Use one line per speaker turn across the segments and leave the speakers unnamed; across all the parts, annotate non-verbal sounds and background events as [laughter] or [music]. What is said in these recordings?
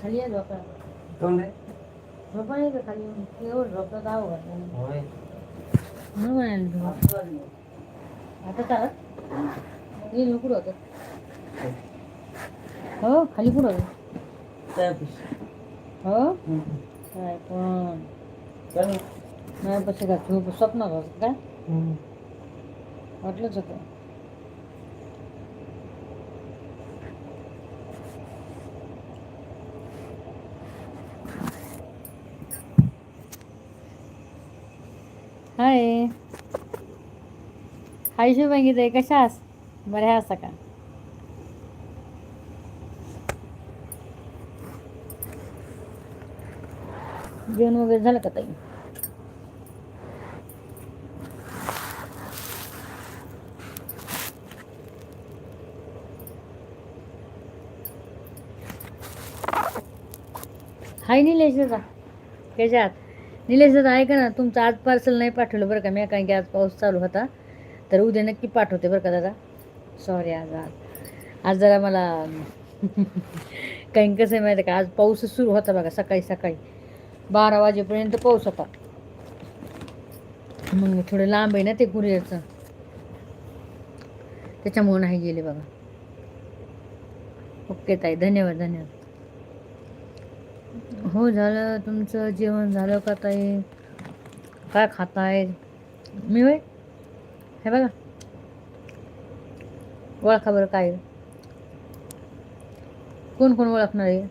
खाली है
झोपड़ा कौन
झोपड़ा नहीं तो खाली ये वो हो था
होगा
ओए। मैं बना लूँ आता था? ये लुकुड़ होता हो। खाली कुड़ होता हो। पण नयाँ पछि गएको छु सपना भएको क्या अट्लो छ हाय. हाय शुभांगी कशा आहात बऱ्या आहात का? जेवण वगैरे झालं का ताई? हाय निलेश दादा. कशात निलेश दादा ऐका ना तुमचं आज पार्सल नाही पाठवलं बरं का. मी कारण की आज पाऊस चालू होता तर उद्या नक्की पाठवते बरं का दादा. सॉरी आज आज आज जरा मला [laughs] काही कसं आहे माहिती आहे का? आज पाऊसच सुरू होता बघा सकाळी सकाळी. बारा वाजेपर्यंत पाऊस होता. मग थोडं लांब आहे ना ते कुरिअरचं त्याच्यामुळं नाही गेले बघा. ओके ताई धन्यवाद धन्यवाद. हो झालं. तुमचं जेवण झालं का ताई? काय खाताय? मी होय? हे बघा. ओळखा बरं काय. कोण कोण ओळखणार आहे?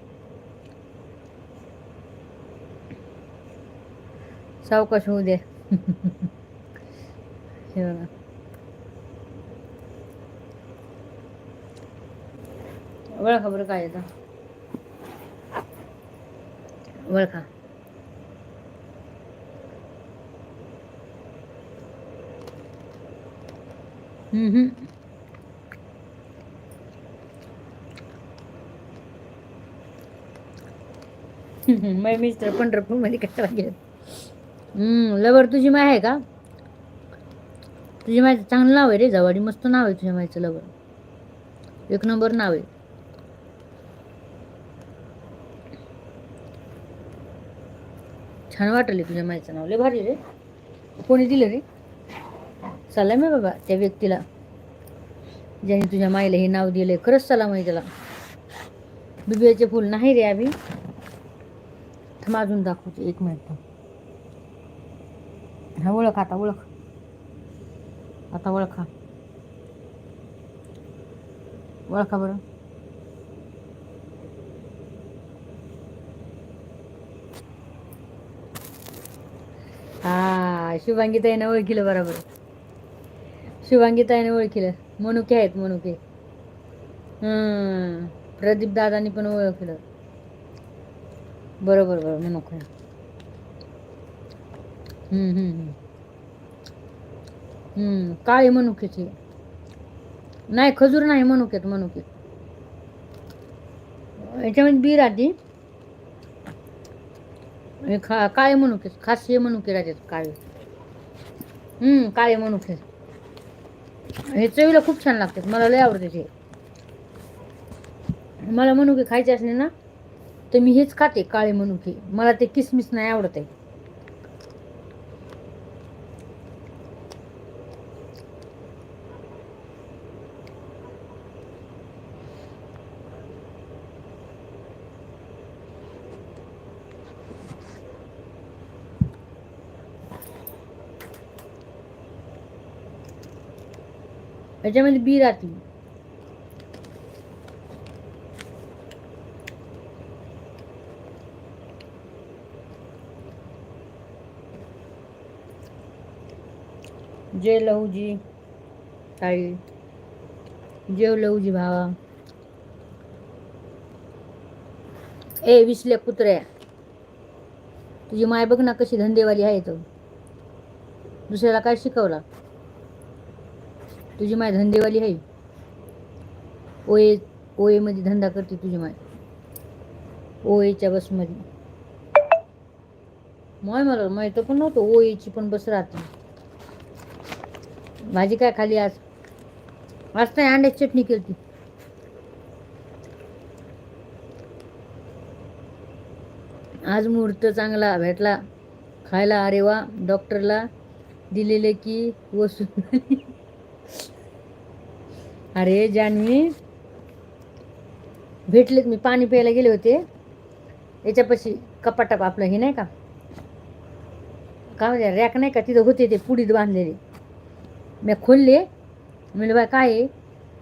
सावकाश होऊ द्या. [laughs] हे बघा. ओळखा बरं काय येतं ओळखा. हम्म, [laughs] हम्म. मै मिस्टर पंढरपूरमध्ये कशाला गेलं लवर तुझी माय आहे का? तुझी मायचं चांगलं नाव आहे रे जवाडी. मस्त नाव आहे तुझ्या मायचं लवर. एक नंबर नाव आहे. छान वाटले तुझ्या मायचं नाव. लय भारी रे. कोणी दिलं रे? सलाम आहे बाबा त्या व्यक्तीला. ज्याने तुझ्या माईला हे नाव दिलंय. खरंच सलाम आहे त्याला. बिबियाचे फुल नाही रे आम्ही थांब अजून दाखवते. एक मिनिट हा ओळख आता ओळख. आता ओळखा. ओळखा बरं. हा शुभांगीताईनं ओळखीलं बरोबर. शुभांगीताईनं ओळखीलं. मनुके आहेत मनुके. हम्म प्रदीप दादानी पण ओळखलं. बरोबर बरोबर मनुके. हम्म हम्म हम्म. हम्म काळे मनुकेचे. नाही खजूर नाही मनुकेत मनुके याच्यामध्ये बी राहते हे खा काळे मनुके खासी मनुके राहतात काळे. हम्म काळे मनुके. हे चवीला खूप छान लागतात मला लय आवडते ते. मला मनुके खायचे असले ना तर मी हेच खाते काळे मनुके. मला ते किसमिस नाही आवडत आहे. याच्यामध्ये बी राहते. जय लहूजी ताई जेव लहूजी भावा. ए विसल्या कुत्र्या तुझी माय बघ ना कशी धंदेवाली आहे तो. दुसऱ्याला काय शिकवला? तुझी माय धंदेवाली आहे. ओए ओएमध्ये धंदा करते तुझी माय. ओएच्या बसमध्ये. माय मला माहीत पण नव्हतं ओएची पण बस राहते. भाजी काय खाली आज? आज नाही अंड्याची चटणी केली आज मुहूर्त चांगला भेटला. खायला अरे वा डॉक्टरला दिलेले की वसूल. अरे जानवी भेटलेत मी पाणी प्यायला गेले होते. याच्यापाशी कपाटाप आपलं हे नाही का? काय म्हणजे रॅक नाही का? तिथं होते ते पुडीत बांधलेले. मी खोलले. म्हणलं बाय काय आहे?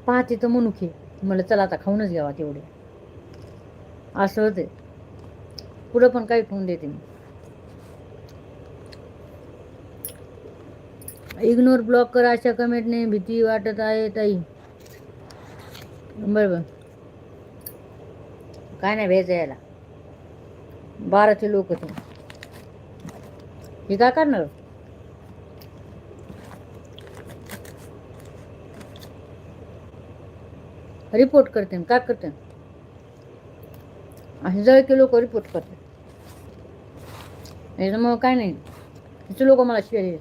पाहते तर मनुखे म्हणलं चला आता खाऊनच घ्यावा तेवढे. असं होते पुढं पण काही खाऊन देते मी. इग्नोर ब्लॉक करा. अशा कमेंटने भीती वाटत आहे ताई. बरं बरं काय नाही भेज यायला बाराचे लोक ते हे काय करणार? रिपोर्ट करते काय करते? असे जळके लोक रिपोर्ट करते याच्यामुळं काय नाही. तिचे लोक मला शिवाय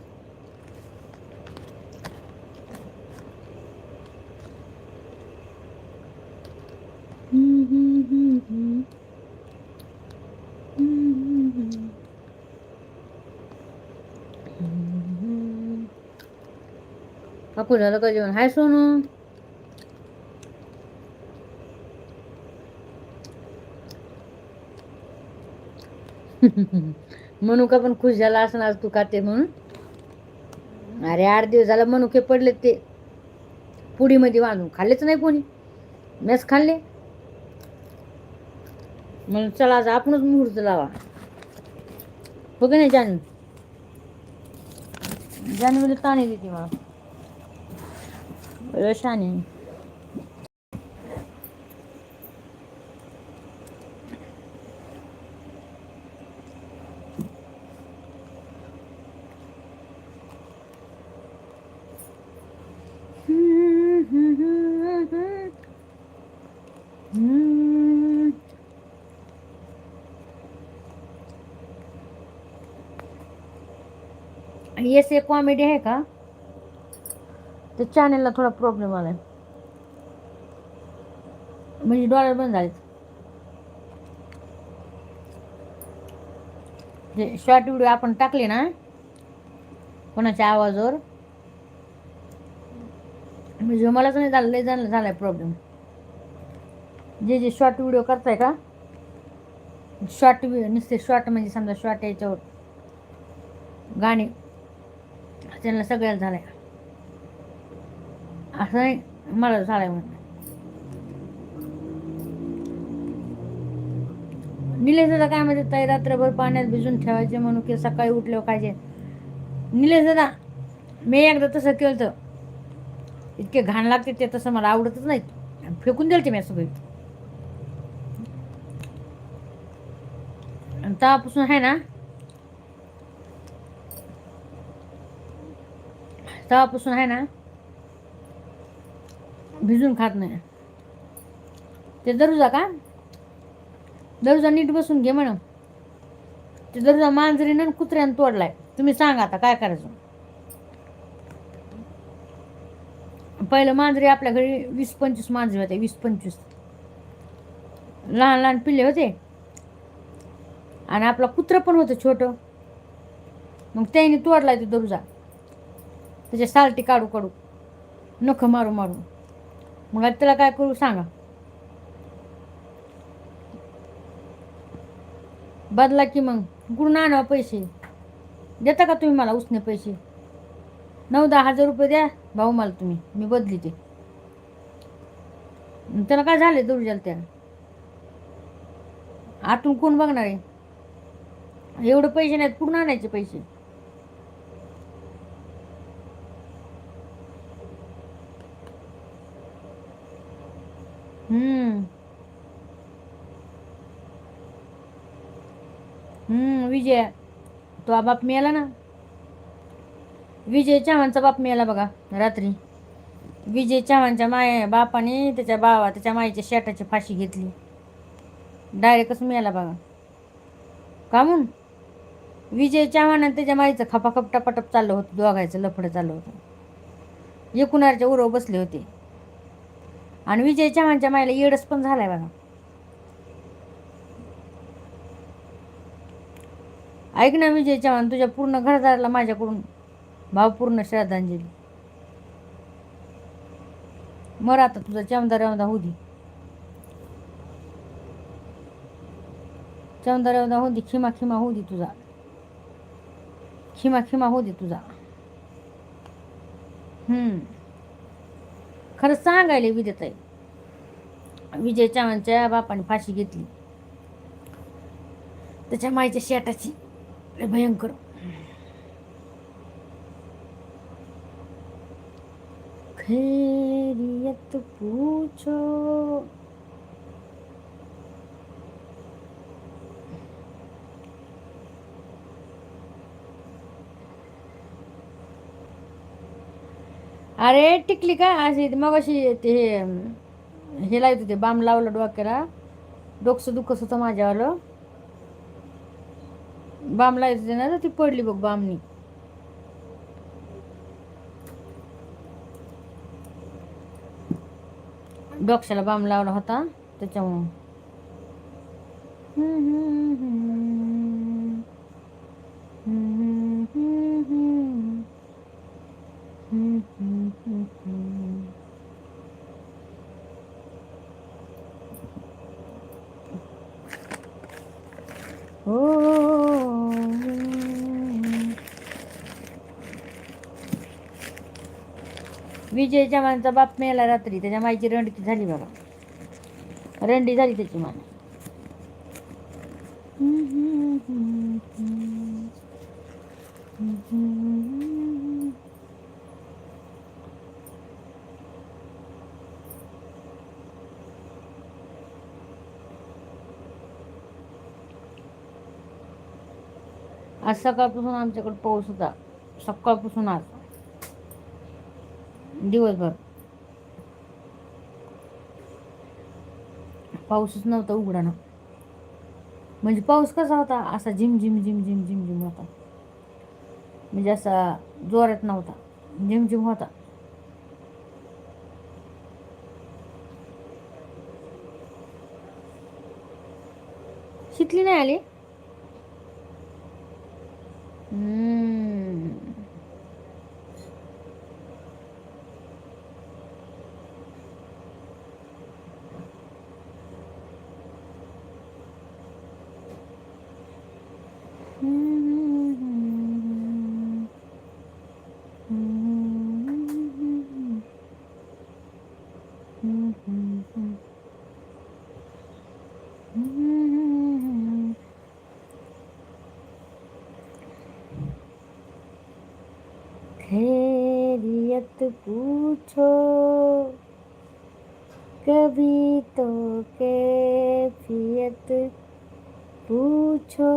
देतात. झालं का जेवण हाय सोनू. मनुका पण खुश झाला असं आज तू खाते म्हणून? अरे आठ दिवस झाला मनुके पडले ते. पुडीमध्ये बांधून. खाल्लेच नाही कोणी? मेस खाल्ले? म्हणून चला आज आपणच मुहूर्त लावा. हो की नाही जानू जानवीला ताणे देते मला. रशाने. एस एक कॉमेडी आहे का? ते चॅनेलला थोडा प्रॉब्लेम आलाय. म्हणजे डॉलर बंद झाले जे शॉर्ट व्हिडिओ आपण टाकले ना कोणाच्या आवाजावर म्हणजे मलाच नाही झालं लई झालं झालाय प्रॉब्लेम जे जे शॉर्ट व्हिडिओ करताय का शॉर्ट नुसते शॉर्ट म्हणजे समजा शॉर्ट याच्यावर गाणे त्यांना सगळ्याला आहे असं नाही मला झालंय म्हणून. निलेश दादा काय म्हणते ताई रात्रभर पाण्यात भिजून ठेवायचे म्हणून की सकाळी उठल्यावर खायचे निलेश दादा मी एकदा तसं केलं होतं इतके घाण लागते ते तसं मला आवडतच नाही फेकून द्यायचे मी सगळी. आणि तेव्हापासून आहे ना तेव्हापासून आहे ना भिजून खात नाही. ते दरुजा का? दरुजा नीट बसून घे म्हण. ते दरुजा मांजरीनं कुत्र्यानं तोडलाय. तुम्ही सांगा आता काय करायचं? पहिलं मांजरी आपल्या घरी वीस पंचवीस मांजरी होते वीस पंचवीस. लहान लहान पिल्ले होते. आणि आपला कुत्रं पण होतं छोटं. मग त्याने तोडलाय ते दरुजा. त्याच्या सालटी काढू काढू. नख मारू मारू. मग आता त्याला काय करू सांगा. बदला की मग. कुठून आणा पैसे. देता का तुम्ही मला उसने पैसे? नऊ दहा हजार रुपये द्या भाऊ मला तुम्ही. मी बदली ते त्याला काय झाले दुर्जाला त्याला आतून कोण बघणार आहे? एवढे पैसे नाहीत कुठून आणायचे पैसे हम्म हम्म विजय तो बाप मिळाला ना. विजय चव्हाणचा बाप मिळाला बघा रात्री. विजय चव्हाणच्या माय बापाने त्याच्या बाबा त्याच्या माईच्या शेटाची फाशी घेतली. डायरेक्टच मिळाला बघा. का म्हणून? विजय चव्हाण आणि त्याच्या माईचं खपाखप टपाटप चाललं होतं दोघायचं लफडं चाललं होतं. एकूणारच्या उरव बसले होते. आणि विजय चव्हाणच्या मायला येडस पण झालाय बघा. ऐक ना विजय चव्हाण तुझ्या पूर्ण घरदाराला माझ्याकडून भावपूर्ण श्रद्धांजली. मर आता तुझा चमदार रमदा होऊ दे. चमदार रमदा होऊ दे खिमा खिमा होऊ दे तुझा. खिमा खिमा होऊ दे तुझा. हम्म. खरं सांगायला विद्याताई विजय चव्हाणच्या बापाने फाशी घेतली. त्याच्या माईच्या शेटाची लय भयंकर खैरियत पूछो अरे टिकली काय अशी मग अशी ते हे हे लावत होते बाम लावलं डोक्याला डोकसं दुखत होतं माझ्यावालं बाम लावत ना तर ती पडली बघ बामनी. डोक्याला बाम लावला होता त्याच्यामुळं. विजय मानचा बाप मेला रात्री. त्याच्या माईची रंडकी झाली बघा रंडी झाली त्याची मान. आज सकाळपासून आमच्याकडे पाऊस होता. सकाळपासून आज. दिवसभर. पाऊसच नव्हता उघडाना. म्हणजे पाऊस कसा होता? असा झिम झिम झिम झिम झिम झिम होता. म्हणजे असा जोरात नव्हता. झिम झिम होता. शिकली नाही आली? पूछो, कभी तो कैफियत पूछो।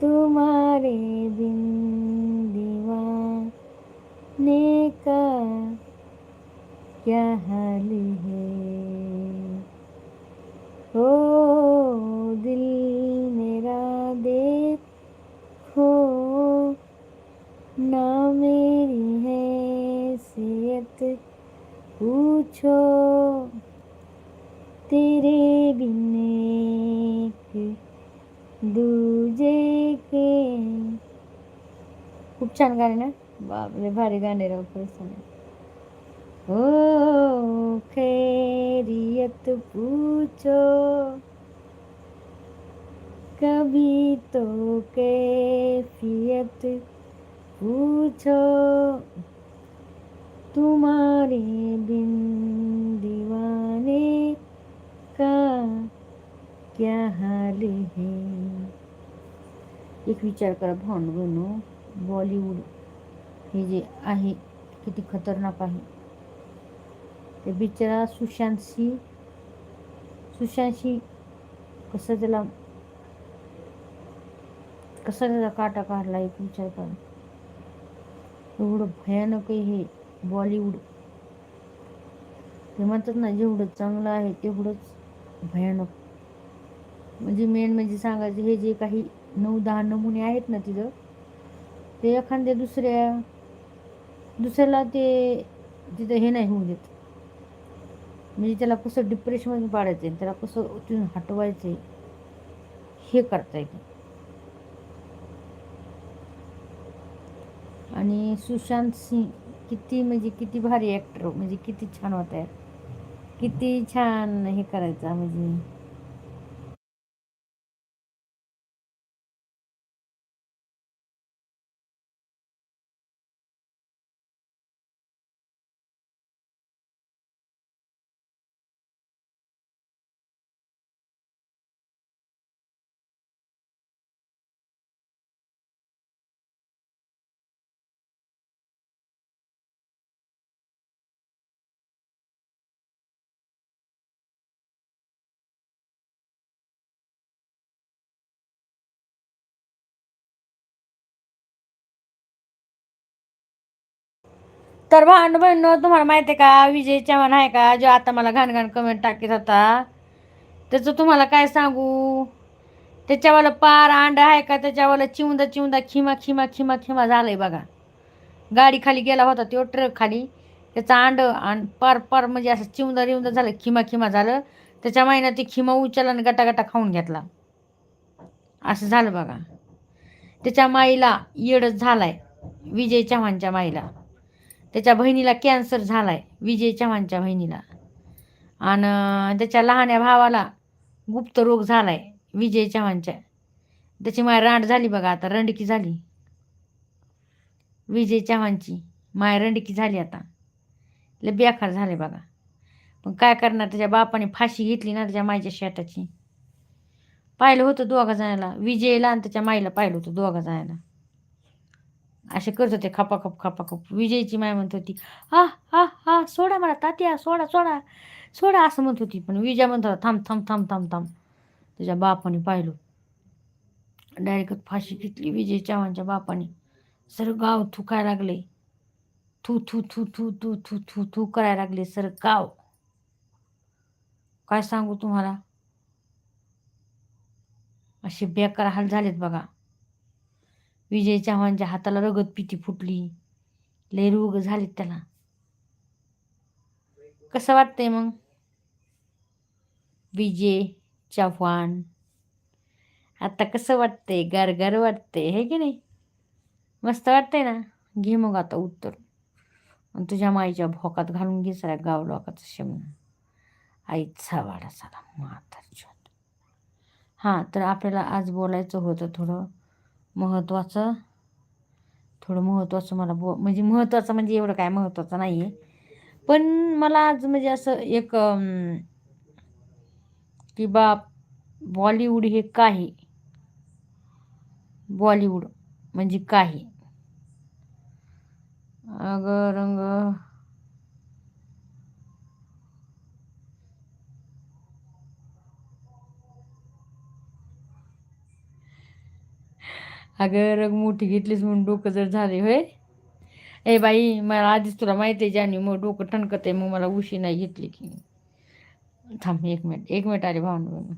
तुम्हारे बिन दीवाने का क्या हाल है? ओ, दिल मेरा देखो ना मेरी पूछो तेरे बिन एक दूजे के। खूप छान गाणे ना. बापरे भारी गाणे राव खरंच सांगा. ओ खैरियत पूछो। कभी तो कैफियत पूछो। तुम्हारे बिन दीवाने का क्या हाल है? एक विचार करा भांडवनो बॉलिवूड हे जे आहे किती खतरनाक आहे. ते बिचारा सुशांतशी सुशांतशी कसं त्याला कसा त्याचा काटा काढला एक विचार करा. एवढं भयानक आहे हे. बॉलिवूड. ते म्हणतात ना जेवढं चांगलं आहे तेवढंच भयानक. म्हणजे मेन म्हणजे सांगायचं हे जे काही नऊ दहा नमुने आहेत ना तिथं ते एखाद्या दुसऱ्या दुसऱ्याला ते तिथं हे नाही होऊ देत. म्हणजे त्याला कसं डिप्रेशनमध्ये पाडायचं आहे त्याला कसं तिथून हटवायचं आहे हे करता येते आणि सुशांत सिंग किती म्हणजे किती भारी ॲक्टर म्हणजे किती छान होत आहे किती छान हे करायचं म्हणजे तर भांड बहिण तुम्हाला माहिती आहे का? विजय चव्हाण आहे का? जो आता मला घाणघाण कमेंट टाकीत होता. त्याचं तुम्हाला काय सांगू? त्याच्यावाला पार अंड आहे का? त्याच्यावाला चिवंदा चिवंदा खिमा खिमा खिमा खिमा झालंय बघा. गाडी खाली गेला होता तो ट्रक खाली. त्याचा अंड आणि पार पार म्हणजे असं चिवंदा रिवंदा झालं खिमा खिमा झालं. त्याच्या महिन्यात ते खिमा उचलला आणि गटा गटा खाऊन घेतला. असं झालं बघा. त्याच्या माईला येडच झालाय. विजय चव्हाणच्या माईला. त्याच्या बहिणीला कॅन्सर झाला आहे विजय चव्हाणच्या बहिणीला. आणि त्याच्या लहान्या भावाला गुप्त रोग झाला आहे विजय चव्हाणच्या. त्याची माय रांड झाली बघा आता रंडकी झाली. विजय चव्हाणची माय रंडकी झाली आता. लय बेकार झाले बघा. पण काय करणार त्याच्या बापाने फाशी घेतली ना त्याच्या मायच्या शेताची. पाहिलं होतं दोघा जणाला विजयला आणि त्याच्या माईला पाहिलं होतं दोघा जणाला असे करत होते खपाखप खपाखप. विजयची माय म्हणत होती हा हा हा सोडा मला तात्या सोडा सोडा सोडा असं म्हणत होती. पण विजय म्हणत होता थांब थांब थांब थांब थांब. तुझ्या बापाने पाहिलो. डायरेक्ट फाशी घेतली विजय चव्हाणच्या बापाने. सर गाव थुकायला लागले. थू थू थू थू थू थू थू थू करायला लागले सर गाव. काय सांगू तुम्हाला? असे बेकार हाल झालेत बघा. विजय चव्हाणच्या हाताला रगत पिती फुटली. लय रोग झाले त्याला. कसं वाटतंय मग? विजय चव्हाण. आता कसं वाटतंय? गारगार वाटतंय हे की नाही? मस्त वाटतंय ना? घे मग आता उत्तर. आणि तुझ्या माईच्या भोकात घालून घे सगळ्या गाव लोकाचं शमन. आईचा वाडा चला म्हातारच्या हां तर आपल्याला आज बोलायचं होतं थोडं. महत्त्वाचं थोडं महत्त्वाचं मला बो म्हणजे महत्त्वाचं म्हणजे एवढं काय महत्त्वाचं नाही आहे पण मला आज म्हणजे असं एक की बा बॉलिवूड हे काही. बॉलिवूड म्हणजे काही. अगं रंग अगं रग मोठी घेतलीस म्हणून डोकं जर झाले होय? ए बाई मला आधीच तुला माहिती आहे ज्याने मग डोकं ठणकत आहे मग मला उशी नाही घेतली की. थांब एक मिनिट एक मिनिट आले भावना